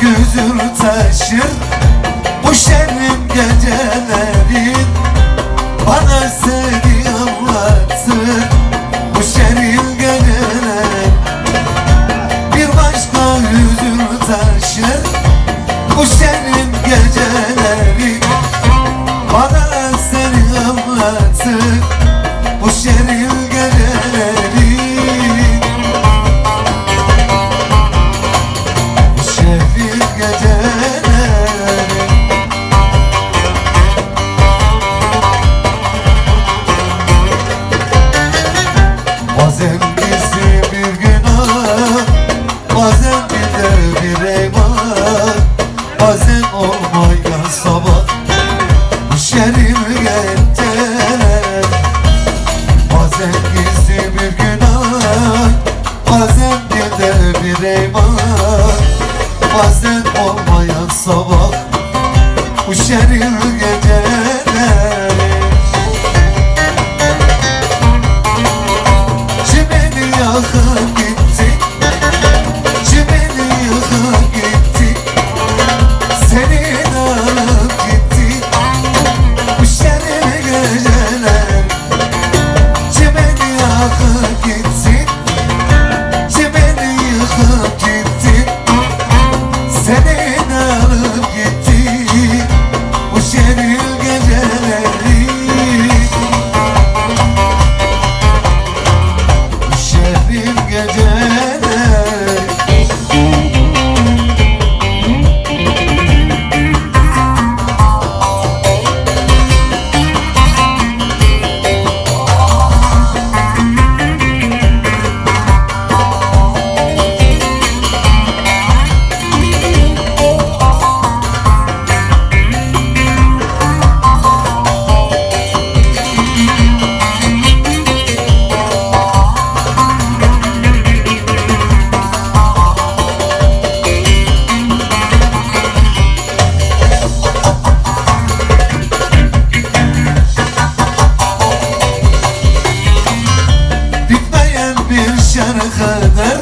güzül taşır Bu şerim gecelerin Bana seni anlatır Bu şerim gecelerin Bir başka hüzün taşır Bu şerim gecelerin Bana seni anlatır Bu şerim bir günah. Bazen dilde bir eyvah. Bazen olmayan sabah. Bu şeril gece. kadar